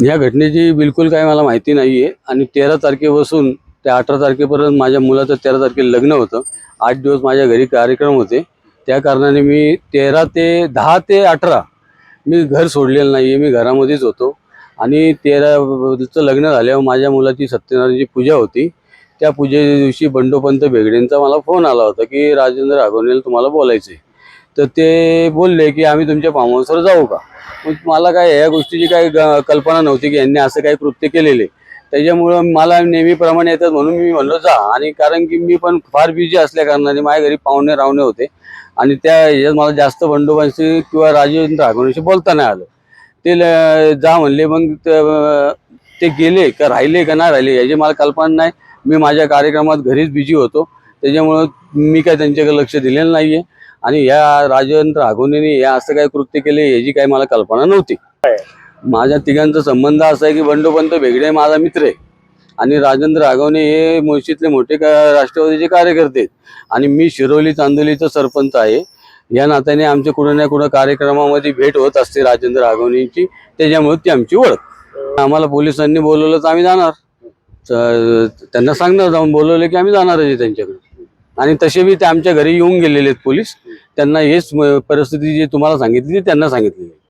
या घटनेची बिलकुल काही मला माहिती नाही आहे आणि तेरा तारखेपासून त्या अठरा तारखेपर्यंत माझ्या मुलाचं तेरा तारखेला लग्न होतं. आठ दिवस माझ्या घरी कार्यक्रम होते. त्या कारणाने मी तेरा ते दहा ते अठरा मी घर सोडलेलं नाही आहे मी घरामध्येच होतो. आणि तेराचं लग्न झाल्यावर माझ्या मुलाची सत्यनारायणची पूजा होती. त्या पूजेच्या दिवशी बंडोपंत बेगडेंचा मला फोन आला होता की राजेंद्र आघोनेला तुम्हाला बोलायचं आहे तर ते बोलले की आम्ही तुमच्या फार्म हाऊसवर जाऊ का? मग मला काय या गोष्टीची काही कल्पना नव्हती की यांनी असं काही कृत्य केलेले. त्याच्यामुळं मला नेहमीप्रमाणे येतात म्हणून मी म्हणलो जा. आणि कारण की मी पण फार बिझी असल्या कारणाने माझ्या घरी पाहुणे रावणे होते. आणि त्या ह्याच्यात मला जास्त बंडोबांशी किंवा राजेंद्र आगवणीशी बोलता नाही आलं. ते ल- जा म्हणले मग ते गेले का राहिले का नाही राहिले याची मला कल्पना नाही. मी माझ्या कार्यक्रमात घरीच बिझी होतो. त्याच्यामुळं मी काय त्यांच्याकडे लक्ष दिलेलं नाही आहे आणि या राजेंद्र आघोणीने या असं काय कृत्य केले याची काही मला कल्पना नव्हती. माझ्या तिघांचा संबंध असा आहे की बंडोपंत बेगडे माझा मित्र आहे. आणि राजेंद्र आगवणे हे मुळशीतले मोठे का- राष्ट्रवादीचे कार्यकर्ते आणि मी शिरोली चांदोलीचा सरपंच आहे. या नात्याने आमच्या कुठं ना कुठं कार्यक्रमामध्ये भेट होत असते राजेंद्र आगवणेंची त्याच्यामुळे ती आमची ओळख. आम्हाला पोलिसांनी बोलवलं तर आम्ही जाणार. तर त्यांना सांगणार जाऊन बोलवलं की आम्ही जाणारच आहे त्यांच्याकडे. आणि तसे बी ते आमच्या घरी येऊन गेलेले आहेत पोलीस त्यांना हेच परिस्थिती जी तुम्हाला सांगितली त्यांना सांगितलेली आहे.